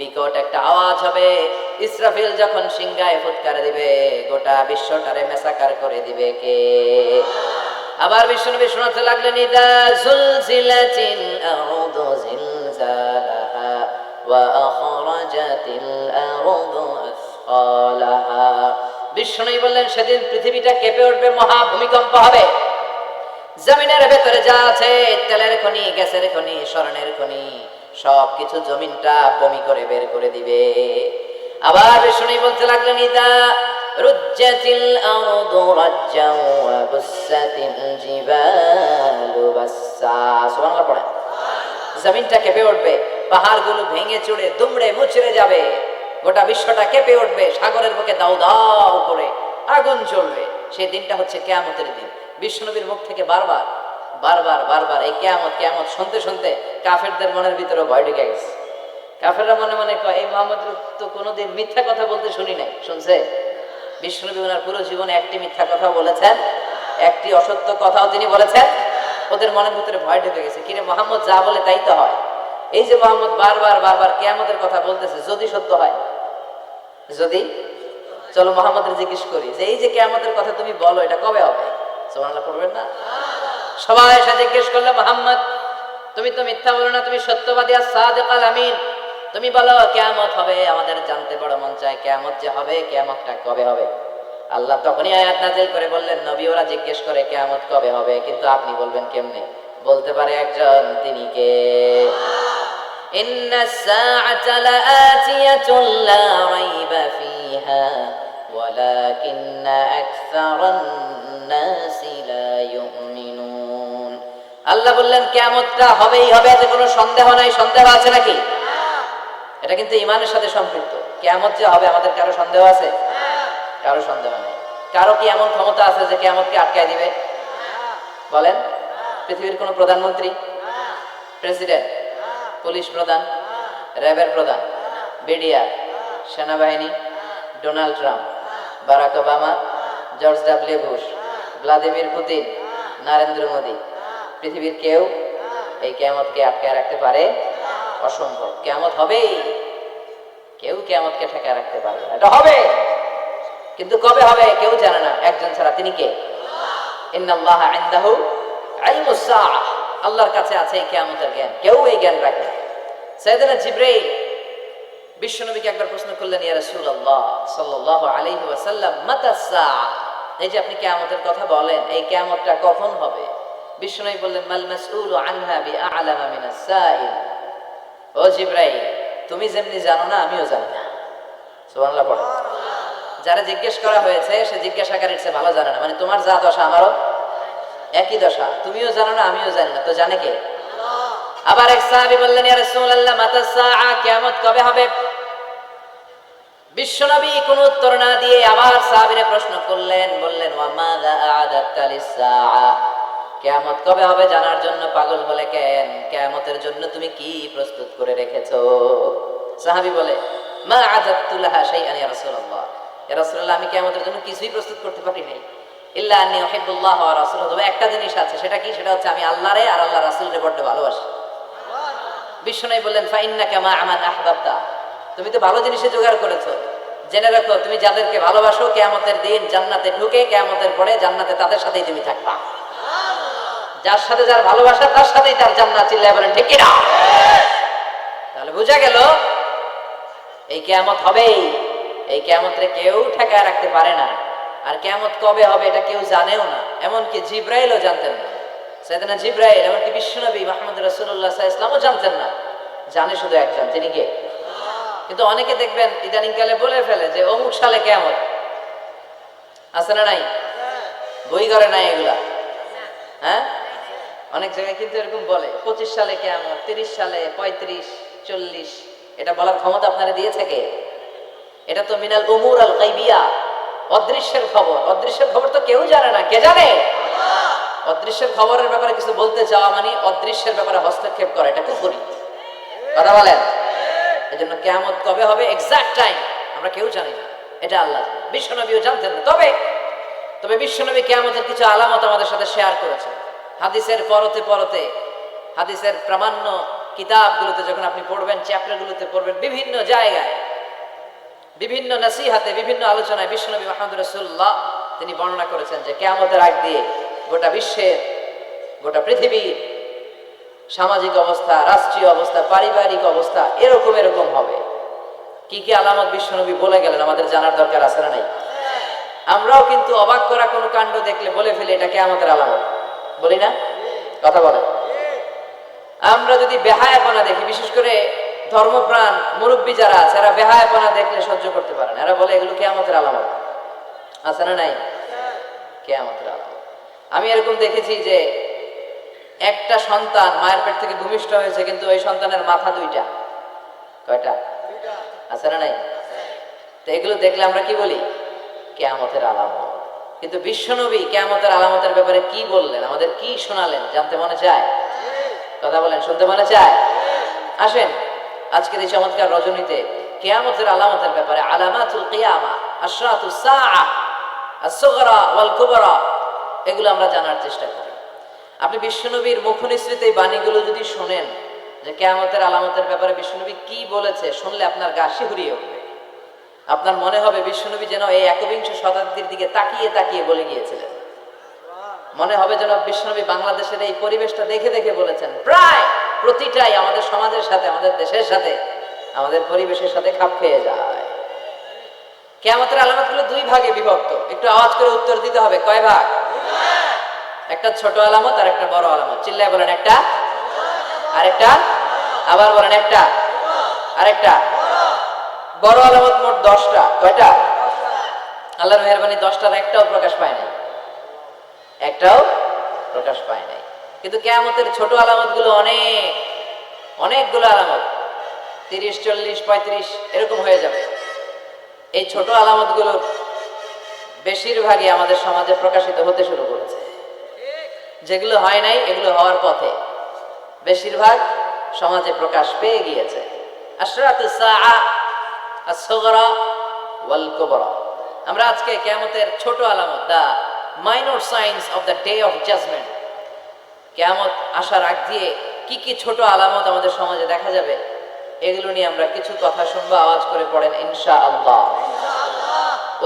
বিকট একটা আওয়াজ হবে। ইসরাফিল যখন সিংহায় ফুৎকার দিবে, গোটা বিশ্বটারে মেসাকার করে দিবে কে? আবার বিষ্ণুনবী শোনাতে লাগলেন, ইদা জুলজিলাতিল আরদু জিলজালাহা ওয়া আখরাজাতিল আরদু আসফালাহা। বিষ্ণুনবী বললেন, সেদিন পৃথিবীটা কেঁপে উঠবে, মহা ভূমিকম্প হবে। জমিনের ভেতরে যা আছে, তেলের খনি, গ্যাসের খনি, স্বর্ণের খনি সব কিছু জমিনটা বমি করে বের করে দিবে। আবার বিষ্ণু বলতে লাগলেন, ইদা রুজ্জাতিল আরদু রাজ্জাও ওয়া জিবালু সুবহানাল্লাহ জমিনটা কেঁপে উঠবে, পাহাড়গুলো ভেঙে চুড়ে দুমড়ে মুচড়ে যাবে, গোটা বিশ্বটা কেঁপে উঠবে, সাগরের বুকে দাউ দাউ করে আগুন জ্বলবে। সেই দিনটা হচ্ছে কেয়ামতের দিন। বিষ্ণুনবীর মুখ থেকে বারবার বারবার বারবার, এই কেয়ামত কেয়ামত, শুনতে শুনতে কাফেরদের মনের ভিতরে ভয় ঢুকে গেছে। কাফেররা মনে মনে কয়, এই মোহাম্মদ তো কোনোদিন মিথ্যা কথা বলতে শুনি নাই। শুনছে? বিষ্ণুনবী ওনার পুরো জীবনে একটি মিথ্যা কথা বলেছেন, একটি অসত্য কথাও তিনি বলেছেন। ওদের মনের ভিতরে ভয় ঢুকে গেছে। কিরে মোহাম্মদ, যা বলে তাই তো হয়। এই যে মোহাম্মদ বারবার বারবার কেয়ামতের কথা বলতেছে, যদি সত্য হয়? যদি? চলো মোহাম্মদের জিজ্ঞেস করি, যে এই যে কেয়ামতের কথা তুমি বলো, এটা কবে হবে? সোমানাল্লাহ পড়বেন না? সবাই এসে জিজ্ঞেস করল, মোহাম্মদ, তুমি তো মিথ্যা বলো না, তুমি সত্যবাদী আর সাদেক আমিন। তুমি বলো, কেয়ামত হবে, আমাদের জানতে বড় মন চায়, কেয়ামত যে হবে, কেয়ামতটা কবে হবে? আল্লাহ তখনই আয়াত নাজিল করে বললেন, নবী ওরা জিজ্ঞেস করে, কেয়ামত কবে হবে? কিন্তু আপনি বলবেন, কেমনে? বলতে পারে একজন, তিনি কে? ইন্নাস সাআতা লাআতিয়াতুন লা রাইবা ফিহা, ওয়ালাকিন্না আকসারান নাসি লা ইউমিনুন আল্লাহ বললেন, কেয়ামতটা হবেই হবে, এতে কোনো সন্দেহ নাই। সন্দেহ আছে নাকি? এটা কিন্তু ইমানের সাথে সম্পৃক্ত। কেয়ামত যে হবে, আমাদের কারও সন্দেহ আছে? কারও সন্দেহ নেই। কারও কি এমন ক্ষমতা আছে যে কেয়ামতকে আটকায় দিবে? বলেন। পৃথিবীর কোনো প্রধানমন্ত্রী? প্রেসিডেন্ট? পুলিশ প্রধান? র্যাবের প্রধান? বিডিআর? সেনাবাহিনী? Donald Trump? Barack Obama? George W Bush? Vladimir Putin? Narendra Modi? পৃথিবীর কেউ এই কেয়ামতকে আটকে রাখতে পারে? অসম্ভব। কেয়ামত হবেই। কেউ কেয়ামতকে ঠেকা রাখতে পারবে না। এটা হবে। কিন্তু কবে হবে? কেউ জানে না। একজন ছাড়া তিনি কে? ইন্নাল্লাহ ইনদাহু ইলমুস আল্লাহর কাছে আছে এই কিয়ামতের জ্ঞান। কেউ এই জ্ঞান রাখে না। সাইয়েদনা জিবরাইল বিশ্বনবীকে একবার প্রশ্ন করলেন, ইয়া রাসূলুল্লাহ সাল্লাল্লাহু আলাইহি ওয়াসাল্লাম মাতা এই যে আপনি কিয়ামতের কথা বলেন, এই কিয়ামতটা কখন হবে? বিশ্বনবী বললেন, মাল মাসউলু আনহা বিআলামা মিনাস সাইল। ও জিবরাইল, তুমি যেমনি জানো না, আমিও জানি না। সুবহানাল্লাহ যারা জিজ্ঞেস করা হয়েছে, সে জিজ্ঞাসাকারীর চেয়ে ভালো জানে না। মানে তোমার যা দশা, আমারও একই দশা। তুমিও জানো না, আমিও জানি না। তো জানে কে? আবার এক সাহাবী বললেন, ইয়া রাসূলুল্লাহ মাতা কিয়ামত কবে হবে? বিশ্বনবী কোন উত্তর না দিয়ে আবার সাহাবীরে প্রশ্ন করলেন, বললেন, ওয়া মাযা আ'দাতা লিস-সাআ কিয়ামত কবে হবে জানার জন্য পাগল বলে কেন? কিয়ামতের জন্য তুমি কি প্রস্তুত করে রেখেছো? সাহাবী বলে, মা আ'দাতু লাহা শাইআন ইয়া রাসূলুল্লাহ। ইয়া রাসূলুল্লাহ, আমি কিয়ামতের জন্য কিছুই প্রস্তুত করতে পারি নাই। ইল্লা আন্নি উহিব্বুল্লাহ ওয়া রাসূলুহু। তবে একটা জিনিস আছে, সেটা কি? সেটা হচ্ছে আমি আল্লাহরে আর বড্ড ভালোবাসি। বললেন ফাইন্নাকা মা আমান আহবাবতা। তুমি তো ভালো জিনিসে জোগাড় করেছ। জেনে রাখো, তুমি যাদেরকে ভালোবাসো, কেয়ামতের দিন জান্নাতে ঢুকে, কেয়ামতের পরে জান্নাতে তাদের সাথেই তুমি থাকবা। যার সাথে যার ভালোবাসা তার সাথেই তার জান্নাত চিল্লায় বলেন ঠিক না তাহলে বোঝা গেল এই কেয়ামত হবেই। এই কেয়ামতরে কেউ ঠেকায় রাখতে পারে না। আর কেয়ামত কবে হবে এটা কেউ জানেও না। এমনকি জিব্রাইলও জানতেন না। সেদিনা জিব্রাইল এমনকি বিশ্বনবী মাহমুদ রসুল্লাহ ইসলামও জানতেন না। জানে শুধু একজন তিনি কে? কিন্তু অনেকে দেখবেন ইদানিংকালে বলে ফেলে যে অমুক সালে কেমন আছে না নাই? বই করে নাই এগুলা। হ্যাঁ? অনেক জায়গায় কিন্তু এরকম বলে, পঁচিশ সালে কেমন তিরিশ সালে পঁয়ত্রিশ, চল্লিশ, এটা বলার ক্ষমতা আপনারা দিয়েছে কে এটা তো মিনাল উমুর আল গাইবিয়া, অদৃশ্যের খবর। অদৃশ্যের খবর তো কেউ জানে না। কে জানে? অদৃশ্যের খবরের ব্যাপারে কিছু বলতে যাওয়া মানে অদৃশ্যের ব্যাপারে হস্তক্ষেপ করা, এটা কুফুরি। কথা বলেন? এই জন্য কেয়ামত কবে হবে? এক্সাক্ট টাইম আমরা কেউ জানি না। এটা আল্লাহ। বিশ্বনবীও জানতেন না। তবে তবে বিশ্বনবী কেয়ামতের কিছু আলামত আমাদের সাথে শেয়ার করেছেন। হাদিসের পরতে পরতে হাদিসের প্রামাণ্য কিতাবগুলোতে যখন আপনি পড়বেন চ্যাপ্টারগুলোতে পড়বেন বিভিন্ন জায়গায় বিভিন্ন নাসিহাতে বিভিন্ন আলোচনায় বিশ্বনবী মাহমুদ রসুল্লাহ তিনি বর্ণনা করেছেন যে কেয়ামতের আগ দিয়ে গোটা বিশ্বের গোটা পৃথিবীর সামাজিক অবস্থা রাষ্ট্রীয় অবস্থা পারিবারিক অবস্থা এরকম এরকম হবে। কি কি আলামত বিশ্বনবী বলে গেলেন আমাদের জানার দরকার আছে না নাই? আমরাও কিন্তু অবাক করা কোনো কাণ্ড দেখলে বলে ফেলি এটা কেয়ামতের আলামত। বলি না? কথা বলে আমরা যদি বেহায়াপনা দেখি বিশেষ করে ধর্মপ্রাণ মুরব্বী যারা আছে এরা বেহায়াপনা দেখলে সহ্য করতে পারে না। এরা বলে এগুলো কেয়ামতের আলামত। আছে না নাই? কেয়ামতের আলামত। আমি এরকম দেখেছি যে একটা সন্তান মায়ের পেট থেকে ভূমিষ্ঠ হয়েছে কিন্তু ওই সন্তানের মাথা দুইটা। কয়টা? আছে না নাই? তো এগুলো দেখলে আমরা কি বলি? কেয়ামতের আলামত। কিন্তু বিশ্বনবী কেয়ামতের আলামতের ব্যাপারে কি বললেন? আমাদের কি শোনালেন? জানতে মনে চায়? কথা বলেন, শুনতে মনে চায়? আসেন, আজকের এই চমৎকার রজনীতে কেয়ামতের আলামতের ব্যাপারে আলামাতুল সাআ ওয়াল কুবরা এগুলো আমরা জানার চেষ্টা করি। আপনি বিশ্বনবীর মুখনিসৃত এই বাণীগুলো যদি শোনেন, যে কেয়ামতের আলামতের ব্যাপারে বিশ্বনবী কি বলেছে, শুনলে আপনার গা শিহরিয়ে উঠবে। আপনার মনে হবে বিশ্বনবী যেন এই একবিংশ শতাব্দীর দিকে তাকিয়ে তাকিয়ে বলে গিয়েছিলেন। মনে হবে যেন বিশ্বনবী বাংলাদেশের এই পরিবেশটা দেখে দেখে বলেছেন, প্রায় প্রতিটাই আমাদের সমাজের সাথে, আমাদের দেশের সাথে, আমাদের পরিবেশের সাথে খাপ খেয়ে যায়। কেয়ামতের আলামতগুলো দুই ভাগে বিভক্ত। একটু আওয়াজ করে উত্তর দিতে হবে, কয় ভাগ? একটা ছোট আলামত আর একটা বড় আলামত। চিল্লায় বলেন একটা, আরেকটা, আবার বলেন একটা, আরেকটা। বড় আলামত মোট দশটা। কয়টা? আল্লাহর মেহরবানি দশটার একটাও প্রকাশ পায় নাই। একটাও প্রকাশ পায় নাই। কিন্তু কেয়ামতের ছোট আলামতগুলো অনেক, অনেকগুলো আলামত, তিরিশ, চল্লিশ, পঁয়ত্রিশ, এরকম হয়ে যাবে। এই ছোট আলামতগুলো বেশিরভাগই আমাদের সমাজে প্রকাশিত হতে শুরু করেছে। যেগুলো হয় নাই, এগুলো হওয়ার পথে বেশিরভাগ সমাজে প্রকাশ পেয়ে গিয়েছে। আশরাতুস সাআ as-sughra ওয়াল আমরা আজকে কিয়ামতের ছোট আলামত the minor signs of the day of judgement কিয়ামত আসার আগ দিয়ে কি কি ছোট আলামত আমাদের সমাজে দেখা যাবে, এগুলো নিয়ে আমরা কিছু কথা শুনব, আওয়াজ করে পড়েন ইনশা আল্লাহ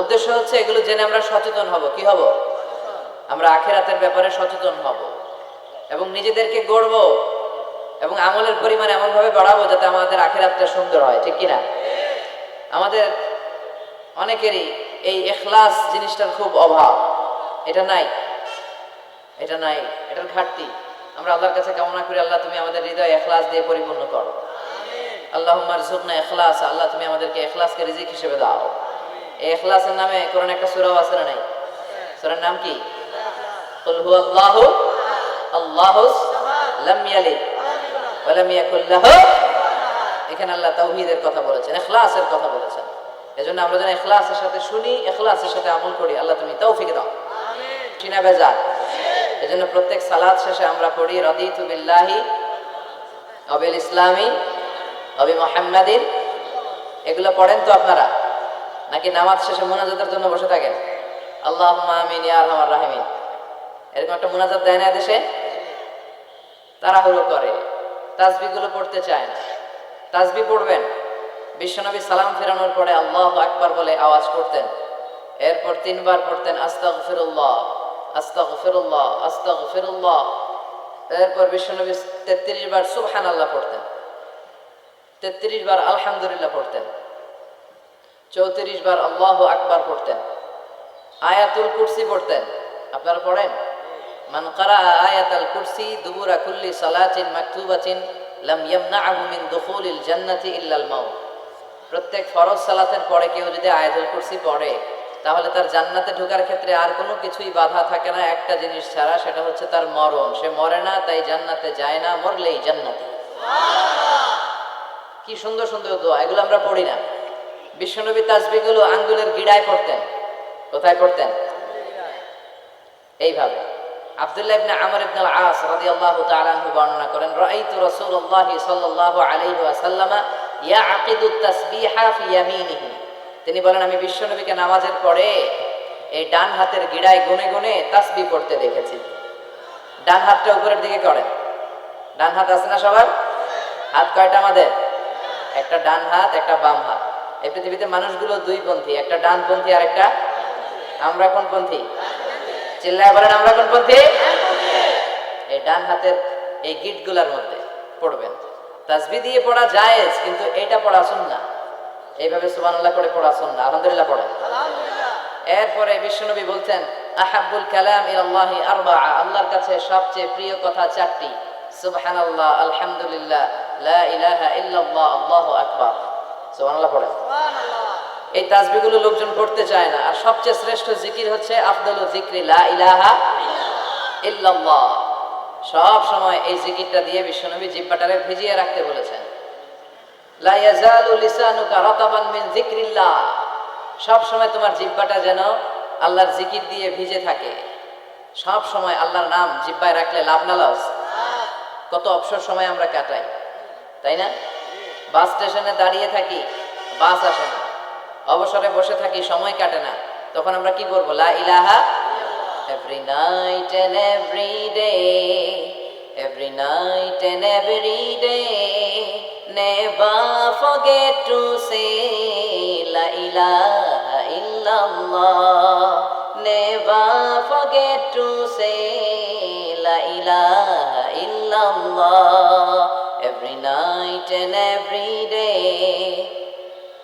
উদ্দেশ্য হচ্ছে এগুলো জেনে আমরা সচেতন হব, কি হব? আমরা আখেরাতের ব্যাপারে সচেতন হব। এবং নিজেদেরকে গড়ব এবং আমলের পরিমাণ এমনভাবে বাড়াবো যাতে আমাদের আখেরাতটা সুন্দর হয়, ঠিক কিনা? আমাদের অনেকেরই এই এখলাস জিনিসটার খুব অভাব এটা নাই এটা নাই এটার ঘাটতি আমরা আল্লাহর কাছে কামনা করি আল্লাহ তুমি আমাদের হৃদয় এখলাস দিয়ে পরিপূর্ণ করো আল্লাহ ঝুকনা এখলাস আল্লাহ তুমি আমাদেরকে এখলাসকে রিজিক হিসেবে দাও এই এখলাসের নামে কোরআন একটা সুরাও আছে না নাই সুরার নাম কি قل هو الله الله لم يلد ولم يكن له এখানে আল্লাহ তাওহীদের কথা বলেছেন ইখলাসের কথা বলেছেন। এজন্য আমরা যেন ইখলাসের সাথে শুনি ইখলাসের সাথে আমল করি। আল্লাহ তুমি তৌফিক দাও। চিনা বেজার। এজন্য প্রত্যেক সালাত শেষে আমরা পড়ি রাদিতু বিল্লাহি অবিল ইসলামী অবি মোহাম্মদিন। এগুলো পড়েন তো আপনারা? নাকি নামাজ শেষে মোনাজাতের জন্য বসে থাকেন? আল্লাহ আমিন ইয়া আরহামার রাহিমিন। এরকম একটা মোনাজাত দেয় না দেশে তারা তাড়াহুড়ো করে। তাসবিগুলো পড়তে চায় না। তাসবি পড়বেন। বিশ্বনবী সালাম ফেরানোর পরে আল্লাহ আকবার বলে আওয়াজ করতেন। এরপর তিনবার পড়তেন আস্তাগ ফিরুল্লাহ আস্তাগ ফিরুল্লাহ আস্তাগ ফিরুল্লাহ এরপর বিশ্বনবী তেত্রিশ বার সুবহান আল্লাহ পড়তেন। তেত্রিশ বার আলহামদুলিল্লাহ পড়তেন। চৌত্রিশ বার আল্লাহ আকবার পড়তেন। আয়াতুল কুরসি পড়তেন। আপনারা পড়েন? মান কারা আয়াতাল কুরসি দুবুরা কুল্লি সালাতিন মাকতুবাতিন লাম ইয়ামনাহু মিন দুখুলিল জান্নাতি ইল্লাল মাউত। প্রত্যেক ফরজ সালাতের পরে কেউ যদি আয়াতুল কুরসি পড়ে, তাহলে তার জান্নাতে ঢোকার ক্ষেত্রে আর কোনো কিছুই বাধা থাকে না। একটা জিনিস ছাড়া সেটা হচ্ছে তার মরণ। সে মরে না, তাই জান্নাতে যায় না, মরলেই জান্নাতে। কি সুন্দর সুন্দর দোয়া। এগুলো আমরা পড়ি না। বিশ্বনবী তাসবিগুলো আঙ্গুলের গিড়ায় পড়তেন। কোথায় পড়তেন? এইভাবে। আব্দুল্লাহ ইবনে আমর ইবনে আল-আস রাদিয়াল্লাহু তাআলা আনহু বর্ণনা করেন, রাআইতু রাসূলুল্লাহ সাল্লাল্লাহু আলাইহি ওয়াসাল্লাম ইয়াকিদু তাসবিহা ফি ইয়ামিনিহি। তিনি বলেন, আমি বিশ্বনবীকে নামাজের পরে এই ডান হাতের গিড়ায় গুনে গুনে তাসবি পড়তে দেখেছি। ডান হাতটা উপরের দিকে করেন। ডান হাত আছে না সবার? হাত কয়টা আমাদের? একটা ডান হাত, একটা বাম হাত। এই পৃথিবীতে মানুষগুলো দুই পন্থী, একটা ডান পন্থী আর একটা আমরা কোন পন্থী? চিল্লায় বলেন আমরা কোন পন্থী? এই ডান হাতের এই গিটগুলার মধ্যে পড়বেন। তাসবি দিয়ে পড়া জায়েজ কিন্তু এটা পড়া না এইভাবে সুবহানাল্লাহ করে পড়া না আলহামদুলিল্লাহ পড়ে এরপরে বিশ্বনবী বলছেন আহাব্বুল কালাম ইলাল্লাহি আরবা আল্লাহর কাছে সবচেয়ে প্রিয় কথা চারটি। সুবহানাল্লাহ আলহামদুলিল্লাহ লা ইলাহা ইল্লাল্লাহ আল্লাহু আকবার। সুবহানাল্লাহ পড়ে এই তাজবিগুলো লোকজন পড়তে চায় না। আর সবচেয়ে শ্রেষ্ঠ জিকির হচ্ছে, আফদল জিক্রি ইলাহা ইল্লাল্লাহ। সব সময় এই জিকিরটা দিয়ে বিশ্বনবী জিব্বাটারে ভিজিয়ে রাখতে বলেছেন। লা ইয়াজালু লিসানুকা রাতাবান মিন যিকরিল্লাহ। সব সময় তোমার জিব্বাটা যেন আল্লাহর জিকির দিয়ে ভিজে থাকে। সব সময় আল্লাহর নাম জিব্বায় রাখলে লাভ না লস। কত অবসর সময় আমরা কাটাই, তাই না? বাস স্টেশনে দাঁড়িয়ে থাকি, বাস আসে না। অবসরে বসে থাকি, সময় কাটে না। তখন আমরা কি করব? লা ইলাহা every night and every every night and every day, never to say, লা ইলাহা ইল্লাল্লাহ, নেভার ফরগেট টু সে, লা ইলাহা ইল্লাল্লাহ night and every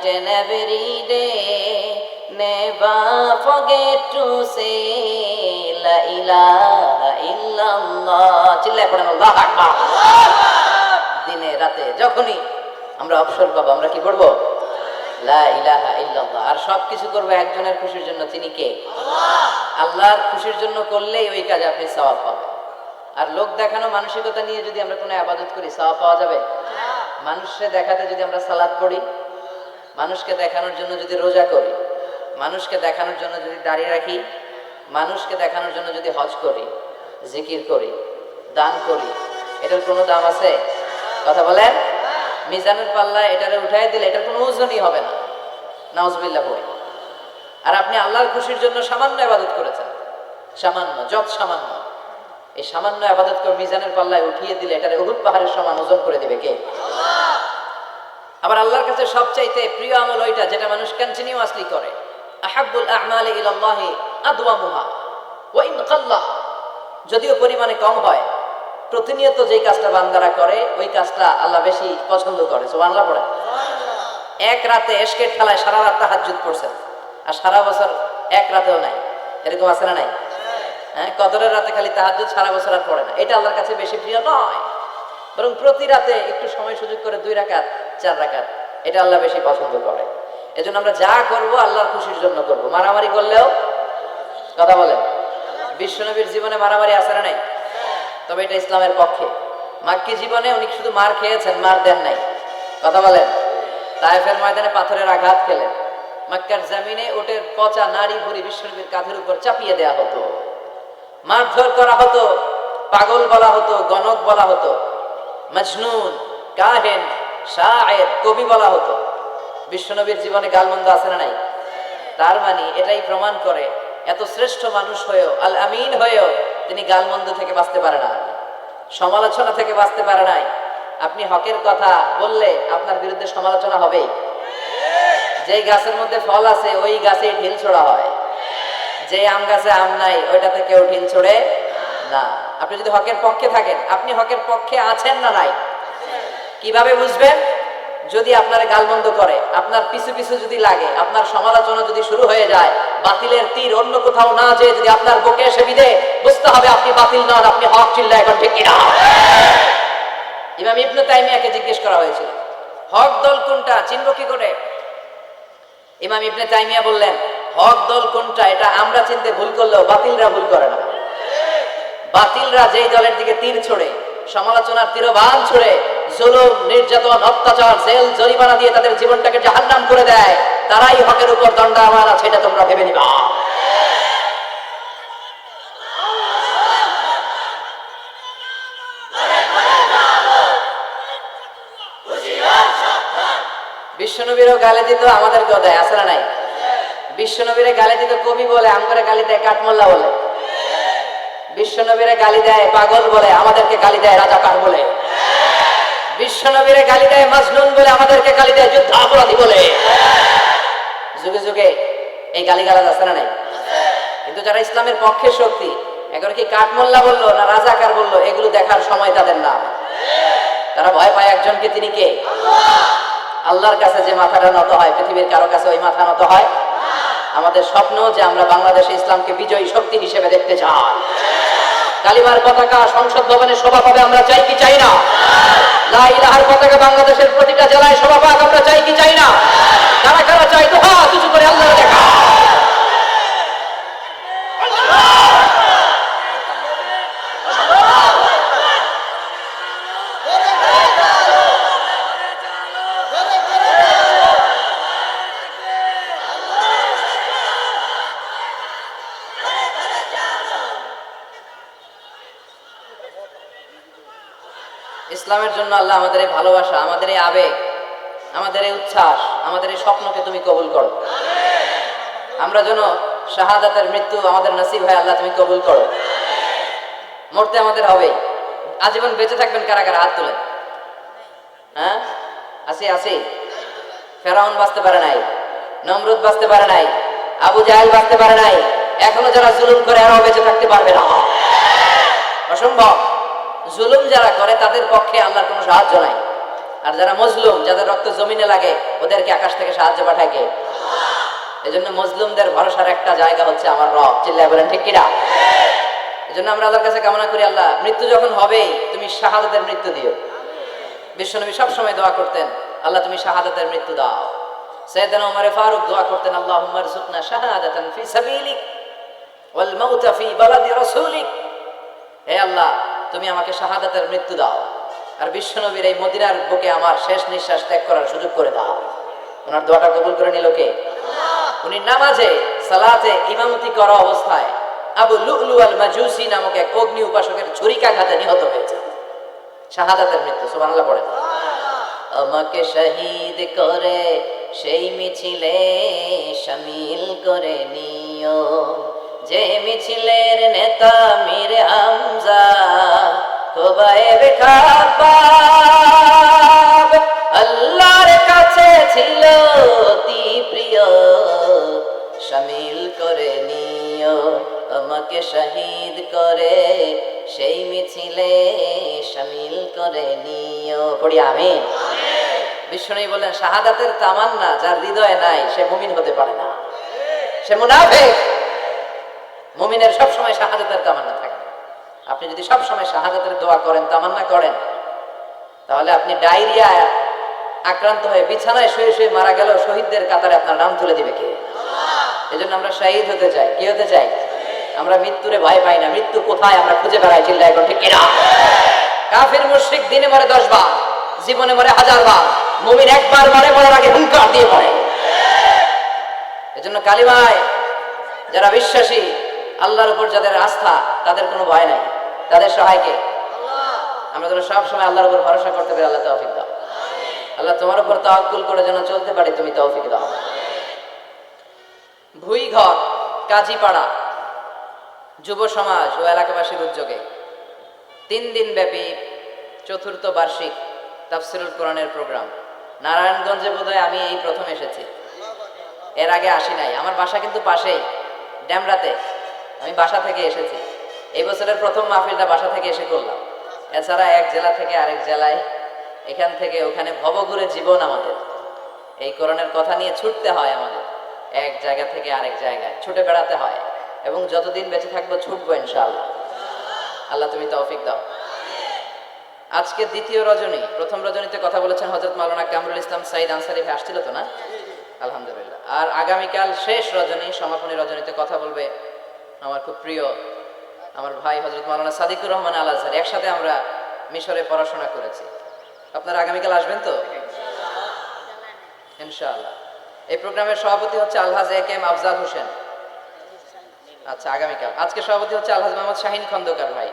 night and every day. Never forget to say La ilaha illallah. চিল্লায় পড়েন আল্লাহ আকবার। দিনে রাতে যখনই আমরা অবসর পাবো আমরা কি করব? লা ইলাহা ইল্লাল্লাহ। আর করব একজনের খুশির জন্য তিনি কে? আল্লাহর খুশির জন্য করলেই ওই কাজে আপনি সওয়াব পাবেন। আর লোক দেখানো মানসিকতা নিয়ে যদি আমরা কোনো আবাদত করি সওয়াব পাওয়া যাবে? মানুষকে দেখাতে যদি আমরা সালাদ পড়ি মানুষকে দেখানোর জন্য যদি রোজা করি, মানুষকে দেখানোর জন্য যদি দাঁড়িয়ে রাখি, মানুষকে দেখানোর জন্য যদি হজ করি, জিকির করি, দান করি, এটার কোনো দাম আছে? কথা বলেন? মিজানের পাল্লা এটারে উঠাই দিলে এটার কোনো ওজনই হবে না। নাউজবিল্লা বই আর আপনি আল্লাহর খুশির জন্য সামান্য আবাদত করেছেন। সামান্য, যত সামান্য। এই সামান্য আবাদত করে মিজানের পাল্লায় উঠিয়ে দিলে এটারে উহুদ পাহাড়ের সমান ওজন করে দিবে কে? আবার আল্লাহর কাছে সবচাইতে প্রিয় আমল ওইটা যেটা মানুষ কন্টিনিউয়াসলি করে। আহমালে ইলাল্লাহি আদওয়ামুহা ওয়া ইন কাল্লাহ যদিও পরিমাণে কম হয়। প্রতিনিয়ত যেই কাজটা বান্দারা করে ওই কাজটা আল্লাহ বেশি পছন্দ করে। সুবহানাল্লাহ পড়ে এক রাতে এসকের ঠেলায় সারা রাত তাহাজ্জুদ পড়ছেন আর সারা বছর এক রাতেও নাই। এরকম আছে না নাই? হ্যাঁ কদরের রাতে খালি তাহাজ্জুদ সারা বছর আর পড়ে না। এটা আল্লাহর কাছে বেশি প্রিয় নয়। বরং প্রতি রাতে একটু সময় সুযোগ করে দুই রাকাত চার রাকাত এটা আল্লাহ বেশি পছন্দ করে। এজন্য আমরা যা করব আল্লাহর খুশির জন্য করব। মারামারি করলেও কথা বলেন। বিশ্বনবীর জীবনে মারামারি না নাই? তবে এটা ইসলামের পক্ষে। মাক্কি জীবনে উনি শুধু মার খেয়েছেন, মার দেন নাই। কথা বলেন। তায়েফের ময়দানে পাথরের আঘাত খেলেন মক্কার জামিনে ওটের পচা নারী ভুরি বিশ্বনবীর কাঁধের উপর চাপিয়ে দেয়া হতো। মারধর করা হতো, পাগল বলা হতো, গণক বলা হতো। মজনুন, কাহেন শায়ের কবি বলা হতো। বিশ্বনবীর জীবনে গালমন্দ আছে না নাই? তার মানে এটাই প্রমাণ করে এত শ্রেষ্ঠ মানুষ হয়েও, আল আমিন হয়েও তিনি গালমন্দ থেকে বাঁচতে পারে না। সমালোচনা থেকে বাঁচতে পারে নাই। আপনি হকের কথা বললে আপনার বিরুদ্ধে সমালোচনা হবেই। যেই গাছের মধ্যে ফল আছে, ওই গাছেই ঢিল ছোড়া হয়। যে আম গাছে আম নাই, ওইটাতে কেউ ঢিল ছোড়ে না। আপনি যদি হকের পক্ষে থাকেন, আপনি হকের পক্ষে আছেন না নাই? কীভাবে বুঝবেন? যদি আপনার গালমন্দ করে, আপনার পিছু পিছু যদি লাগে, আপনার সমালোচনা যদি শুরু হয়ে যায়, বাতিলের তীর অন্য কোথাও না যে যদি আপনার বুকে এসে বিদে বুঝতে হবে আপনি বাতিল নন, আপনি হক চিল্লা এখন ঠিক কিনা? ইমাম ইবনু তাইমিয়াকে জিজ্ঞেস করা হয়েছিল, হক দল কোনটা? চিনব কি করে? ইমাম ইবনে তাইমিয়া বললেন, হক দল কোনটা? এটা আমরা চিনতে ভুল করলেও বাতিলরা ভুল করে না। বাতিলরা যেই দলের দিকে তীর ছোড়ে, সমালোচনার তীরবান ছুড়ে জুলুম, নির্যাতন, অত্যাচার, জেল, জরিমানা দিয়ে তাদের জীবনটাকে জাহান্নাম করে দেয়। তারাই হকের উপর দণ্ডায়মান আছে, এটা তোমরা ভেবে নিবা। গালি দিত, আমাদেরকেও দেয় আসলে নাই? বিশ্বনবীরে গালি দিত কবি বলে আমগরে গালি দেয় কাঠমোল্লা বলে। বিশ্বনবীরে গালি দেয় পাগল বলে, আমাদেরকে গালি দেয় রাজাকার বলে। বিশ্বনবীরে গালি দেয় মাজনুন বলে আমাদেরকে গালি দেয় যুদ্ধ অপরাধী বলে। যুগে যুগে এই গালি গালাজ আছে না নাই? কিন্তু যারা ইসলামের পক্ষে শক্তি এখন কি কাঠমোল্লা বলল না রাজাকার বলল? এগুলো দেখার সময় তাদের না। তারা ভয় পায় একজনকে, তিনি কে? আল্লাহর কাছে যে মাথাটা নত হয়, পৃথিবীর কারও কাছে ওই মাথা নত হয়? আমাদের স্বপ্ন যে আমরা বাংলাদেশে ইসলামকে বিজয়ী শক্তি হিসেবে দেখতে চাই। কালিমার পতাকা সংসদ ভবনে শোভা পাবে আমরা চাই কি চাই না? লা ইলাহার পতাকা বাংলাদেশের প্রতিটা জেলায় শোভা পাক আমরা চাই কি চাই না? কারা কারা চাই তো হা কিছু করে আল্লাহ দেখা। ইসলামের জন্য আল্লাহ আমাদের এই ভালোবাসা, আমাদের এই আবেগ, আমাদের এই উচ্ছ্বাস, আমাদের এই স্বপ্নকে তুমি কবুল করো। আমরা যেন শাহাদাতের মৃত্যু আমাদের নসিব হয়, আল্লাহ তুমি কবুল করো। মরতে আমাদের হবে। আজীবন বেঁচে থাকবেন কারা কারা হাত তুলেন। হ্যাঁ? আসি আসি। ফেরাউন বাঁচতে পারে নাই, নমরুদ বাঁচতে পারে নাই, আবু জাহেল বাঁচতে পারে নাই। এখনও যারা জুলুম করে আরও বেঁচে থাকতে পারবে না। অসম্ভব। জুলুম যারা করে, তাদের পক্ষে আল্লাহর কোনো সাহায্য নাই। আর যারা মজলুম, যাদের রক্ত জমিনে লাগে, ওদেরকে আকাশ থেকে সাহায্য পাঠায় কে? এই জন্য মজলুমদের ভরসার একটা জায়গা হচ্ছে আমার রব। চিল্লায় বলেন, ঠিক কিনা? এই জন্য আমরা আল্লাহর কাছে কামনা করি, আল্লাহ, মৃত্যু যখন হবেই, তুমি শাহাদাতের মৃত্যু দিও। বিশ্বনবী সবসময় দোয়া করতেন, আল্লাহ, তুমি শাহাদাতের মৃত্যু দাও। সৈয়দনা উমরে ফারুক দোয়া করতেন আল্লাহ উমর সুকনা শাহাদাতান ফি সাবিলিক ওয়াল মাউতা ফি বালাদি রাসূলিক। হে আল্লাহ তুমি আমাকে শাহাদাতের মৃত্যু দাও। আর বিশ্বনবীর এই মদিনার বুকে আমার শেষ নিঃশ্বাস ত্যাগ করার সুযোগ করে দাও। ওনার দোয়াটা কবুল করে নিল কে? উনি নামাজে, সালাতে ইমামতি করা অবস্থায় আবু লুলু আল মাজুসি নামক এক অগ্নি উপাসকের ছুরিকাঘাতে নিহত হয়েছে। শাহাদাতের মৃত্যু, সুবহানাল্লাহ পড়ে আমাকে শহীদ করে, সেই মিছিলে শামিল করে নিও। যে মিছিলের নেতা মীর হামজা কোবায়েব খাবাব আল্লাহর কাছে ছিল অতি প্রিয় শামিল করে নিও, আমাকে শহীদ করে। সেই মিছিলে শামিল করে নিও। পড়ি আমি বিষ্ণু বলেন শাহাদাতের তামান্না যার হৃদয়ে নাই, সে মুমিন হতে পারে না। সে মুনাফেক। মুমিনের সবসময় শাহাদাতের তামান্না থাকে। আপনি যদি সবসময় শাহাদাতের দোয়া করেন, তামান্না করেন, তাহলে আপনি ডায়রিয়া, আক্রান্ত হয়ে বিছানায় শুয়ে শুয়ে মারা গেল শহীদদের কাতারে আপনার নাম তুলে দিবে কে? এই জন্য আমরা শহীদ হতে চাই। কি হতে চাই? আমরা মৃত্যুরে ভয় পাই না। মৃত্যু কোথায়? আমরা খুঁজে বেড়াই চিল্লা এখন ঠিক কিনা কাফির মুশরিক দিনে মরে দশ বার, জীবনে মরে হাজার বার, মুমিন একবার মরে, মরার আগে হুঙ্কার দিয়ে মরে। এজন্য কালিমায় যারা বিশ্বাসী আল্লাহর উপর যাদের আস্থা, তাদের কোনো ভয় নাই। তাদের সহায়কে। আমরা যেন সব সময় আল্লাহর উপর ভরসা করতে পারি, আল্লাহ তৌফিক দাও। আল্লাহ তোমার উপর তাওয়াক্কুল করে যেন চলতে পারি, তুমি তৌফিক দাও। ভুই ঘর কাজীপাড়া, যুব সমাজ ও এলাকাবাসীর উদ্যোগে তিন দিন ব্যাপী চতুর্থ বার্ষিক তাফসিরুল কোরআনের প্রোগ্রাম। নারায়ণগঞ্জে বোধহয় আমি এই প্রথম এসেছি। এর আগে আসি নাই। আমার বাসা কিন্তু পাশেই, ড্যামরাতে। আমি বাসা থেকে এসেছি। এই বছরের প্রথম মাহফিলটা বাসা থেকে এসে করলাম। এছাড়া এক জেলা থেকে আরেক জেলায়, এখান থেকে ওখানে ভবঘুরে জীবন আমাদের। এই কোরআনের কথা নিয়ে ছুটতে হয় আমাদের। এক জায়গা থেকে আরেক জায়গায় ছুটে বেড়াতে হয় এবং যতদিন বেঁচে থাকব ছুটবো ইনশাআল্লাহ। আল্লাহ তুমি তৌফিক দাও। আজকে দ্বিতীয় রজনী, প্রথম রজনীতে কথা বলেছেন হজরত মাওলানা কামরুল ইসলাম সাইদ আনসারি আসছিল তো না? আলহামদুলিল্লাহ। আর আগামীকাল শেষ রজনী, সমাপনী রজনীতে কথা বলবে আমার খুব প্রিয়, আমার ভাই হজরত মাওলানা সাদিকুর রহমান আল আজহার একসাথে আমরা মিশরে পড়াশোনা করেছি। আপনারা আগামীকাল আসবেন তো? ইনশাআল্লাহ। এই প্রোগ্রামের সভাপতি হচ্ছে আলহাজ A K M Afzal Hossain. আচ্ছা আগামীকাল। আজকে সভাপতি হচ্ছে আলহাজ মোহাম্মদ শাহিন খন্দকার ভাই।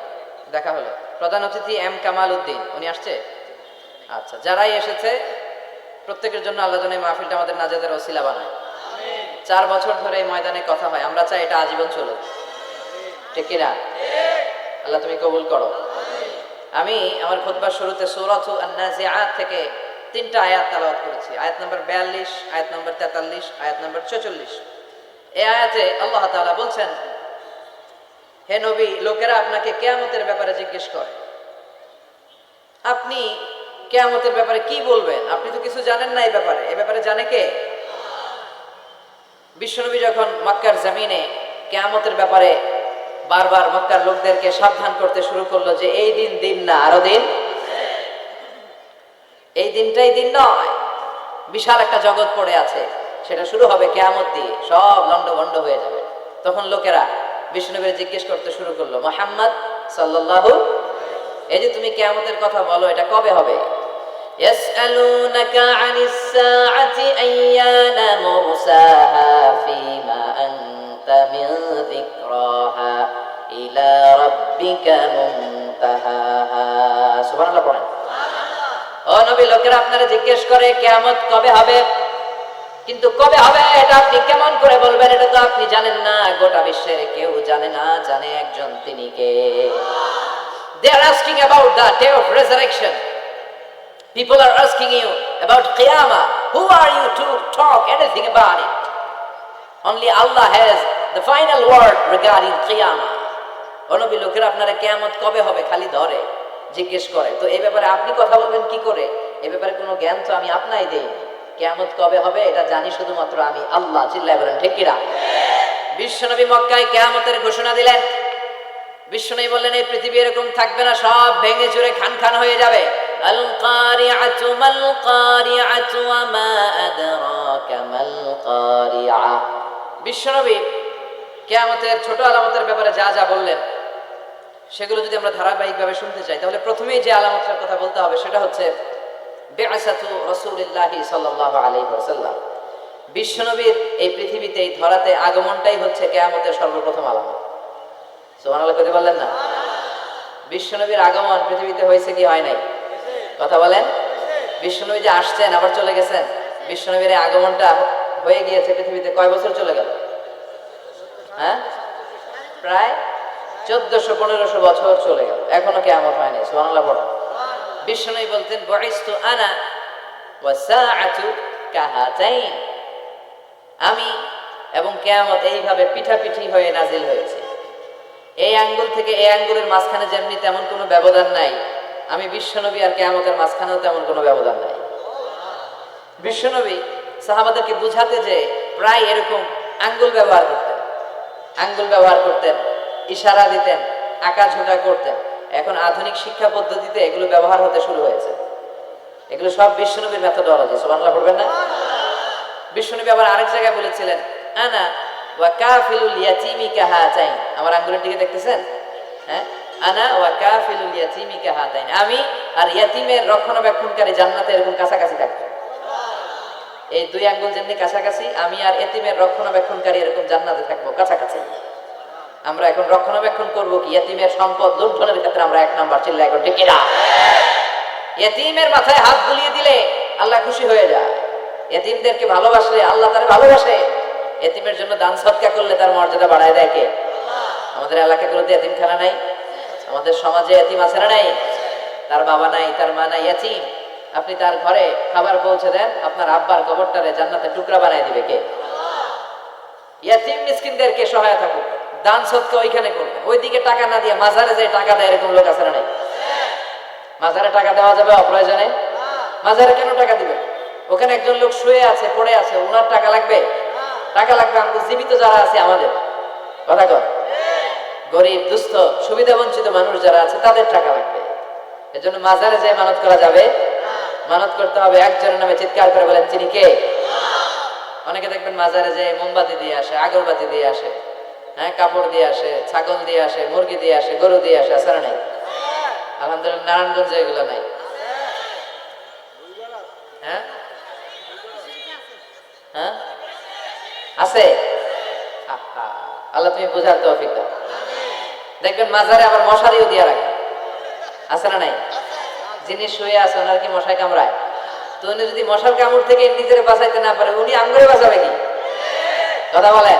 দেখা হলো। প্রধান অতিথি এম কামাল উদ্দিন। উনি আসছে? আচ্ছা যারাই এসেছে, প্রত্যেকের জন্য আল্লাহ যেন এই মাহফিলটা আমাদের নাজাদের ওসিলা বানায়। চার বছর ধরে এই ময়দানে কথা হয়। আমরা চাই এটা আজীবন চলুক। ঠিক কিনা আল্লাহ তুমি কবুল করো। আমি আমার খুতবার শুরুতে সূরাতু আন-নাজিআত থেকে তিনটা আয়াত তেলাওয়াত করেছি। আয়াত নম্বর 42 আয়াত নম্বর 43 আয়াত নম্বর 44 এই আয়াতে আল্লাহ তাআলা বলছেন, হে নবী, লোকেরা আপনাকে কেয়ামতের ব্যাপারে জিজ্ঞেস করে। আপনি কেয়ামতের ব্যাপারে কি বলবেন? আপনি তো কিছু জানেন না এই ব্যাপারে। এ ব্যাপারে জানে কে? বিশ্বনবী যখন মক্কার জমিনে কেয়ামতের ব্যাপারে বারবার মক্কার লোকদেরকে সাবধান করতে শুরু করলো যে এই দিন দিন না আরো দিন এই দিনটাই দিন নয় বিশাল একটা জগৎ পড়ে আছে সেটা শুরু হবে কেয়ামত দিয়ে সব লন্ডভন্ড হয়ে যাবে তখন লোকেরা বিষ্ণুবীর জিজ্ঞেস করতে শুরু করলো মোহাম্মদ সাল্লাল্লাহু এই যে তুমি কেয়ামতের কথা বলো এটা কবে হবে يسألونك عن الساعة أيان مرساها রাব্বিকা মুনতাহা সুবহানাল্লাহ পড়েন ও নবী, লোকেরা আপনারা জিজ্ঞেস করে, কেয়ামত কবে হবে কিন্তু কবে হবে এটা আপনি কেমন করে বলবেন, এটা তো আপনি জানেন না গোটা বিশ্বের কেউ জানে না, জানে একজন তিনি কে they are asking about the day of resurrection People are asking you about Qiyamah. Who are you to talk anything about? Only Allah has the final word regarding Qiyamah. অনবী লোকেরা আপনারা কেয়ামত কবে হবে খালি ধরে, জিজ্ঞেস করে। তো এই ব্যাপারে আপনি কথা বলবেন কি করে? এই ব্যাপারে কোনো জ্ঞান তো আমি আপনাই দেই কেয়ামত কবে হবে এটা জানি শুধুমাত্র আমি আল্লাহ চিল্লায় বলেন, ঠিক বিশ্বনবী মক্কায় কেয়ামতের ঘোষণা দিলেন। বিশ্বনবী বললেন, এই পৃথিবী এরকম থাকবে না, সব ভেঙে চুরে খান খান হয়ে যাবে। আল কারিআতু বিশ্বনবী কিয়ামতের ছোট আলামতের ব্যাপারে যা যা বললেন সেগুলো যদি আমরা ধারাবাহিকভাবে শুনতে চাই, তাহলে প্রথমেই যে আলামতের কথা বলতে হবে সেটা হচ্ছে, বেআসাতু রাসূলুল্লাহি সাল্লাল্লাহু আলাইহি ওয়াসাল্লাম। বিশ্বনবীর এই পৃথিবীতে এই ধরাতে আগমনটাই হচ্ছে কিয়ামতের সর্বপ্রথম আলামত কইতে পারলেন না? বিশ্বনবীর আগমন পৃথিবীতে হয়েছে কি হয় নাই? কথা বলেন। বিশ্বনবী যে আসছেন, আবার চলে গেছেন? বিশ্বনবীর এই আগমনটা হয়ে গিয়েছে পৃথিবীতে কয় বছর চলে গেল? হ্যাঁ? প্রায় চোদ্দশো, পনেরোশো বছর চলে গেল। এখনও কে কেমন হয়নি, সুবহানাল্লাহ পড়ো। বিশ্বনবী বলতেন আনা আমি এবং কেয়ামত এইভাবে পিঠাপিঠি হয়ে নাজিল হয়েছে। এই আঙ্গুল থেকে এই আঙ্গুলের মাঝখানে যেমনি তেমন কোনো ব্যবধান নাই। আমি বিশ্বনবী আর কেয়ামতের মাঝখানেও তেমন কোনো ব্যবধান নাই। বিশ্বনবী সাহাবাদেরকে বুঝাতে যে প্রায় এরকম আঙ্গুল ব্যবহার করতেন। আঙ্গুল ব্যবহার করতেন ইশারা দিতেন আঁকা ঝোঁকা করতেন। এখন আধুনিক শিক্ষা পদ্ধতিতে এগুলো ব্যবহার হতে শুরু হয়েছে। এগুলো সব বিশ্বনবীর মেথোডোলজি সুবহানাল্লাহ পড়বেন না? বিশ্বনবী আবার আরেক জায়গায় বলেছিলেন, আনা ওয়া কাফিলুল ইয়াতীমি কাহাতাইন। আমার আঙ্গুলের দিকে দেখতেছেন? হ্যাঁ? আনা ওয়া কাফিলুল ইয়াতীমি কাহাতাইন। আমি আর ইয়াতীমের রক্ষণাবেক্ষণকারী জান্নাতে এরকম কাছাকাছি থাকব। এই দুই আঙ্গুল যেমনি কাছাকাছি, আমি আর এতিমের রক্ষণাবেক্ষণকারী এরকম জান্নাতে থাকব কাছাকাছি। আমরা এখন রক্ষণাবেক্ষণ করব কি? এতিমের সম্পদ লুণ্ঠনের ক্ষেত্রে আমরা এক নাম্বার চিল্লা এখন ঠিক না এতিমের মাথায় হাত বুলিয়ে দিলে আল্লাহ খুশি হয়ে যায়। এতিমদেরকে ভালোবাসলে আল্লাহ তারা ভালোবাসে। এতিমের জন্য দান সৎকা করলে তার মর্যাদা বাড়ায় দেয় কে? আমাদের এলাকাগুলোতে এতিম খেলা নাই। আমাদের সমাজে এতিম আছে না নাই? তার বাবা নাই, তার মা নাই, এতিম। আপনি তার ঘরে খাবার পৌঁছে দেন, আপনার আব্বার কবরটারে জান্নাতে টুকরা বানায় দিবে কে? ইয়াতিম মিসকিনদেরকে সহায়তা করবে। দান সৎকা ওইখানে করবে। ওইদিকে টাকা না দিয়ে মাজারে যে টাকা দেয় এরকম লোক আছে না নাই? মাজারে টাকা দেওয়া যাবে অপ্রয়োজনে? মাজারে কেন টাকা দিবে? ওখানে একজন লোক শুয়ে আছে, পড়ে আছে, ওনার টাকা লাগবে? টাকা লাগবে আমাদের জীবিত যারা আছে আমাদের। কথা কর গরিব, দুস্থ, সুবিধা বঞ্চিত মানুষ যারা আছে, তাদের টাকা লাগবে। এজন্য মাজারে যে মানত করা যাবে? মানত করতে হবে একজনের নামে চিৎকার করে বলেন তিনি কে? অনেকে দেখবেন মাজারে যে মোমবাতি দিয়ে আসে, আগরবাতি দিয়ে আসে। হ্যাঁ কাপড় দিয়ে আসে, ছাগল দিয়ে আসে, মুরগি দিয়ে আসে, গরু দিয়ে আসে আসার নাই? আলহামদুলিল্লাহ, নারায়ণগঞ্জে এগুলো নাই। হ্যাঁ? হ্যাঁ? আছে? আল্লাহ তুমি বোঝার তৌফিক দাও। দেখবেন মাজারে আবার মশারিও দিয়ে রাখে। আছে না নাই? যিনি শুয়ে আছে ওনার কি মশায় কামড়ায়? তো উনি যদি মশার কামড় থেকে নিজের বাঁচাইতে না পারে, উনি আমগরে বাঁচাবে কি? কথা বলেন।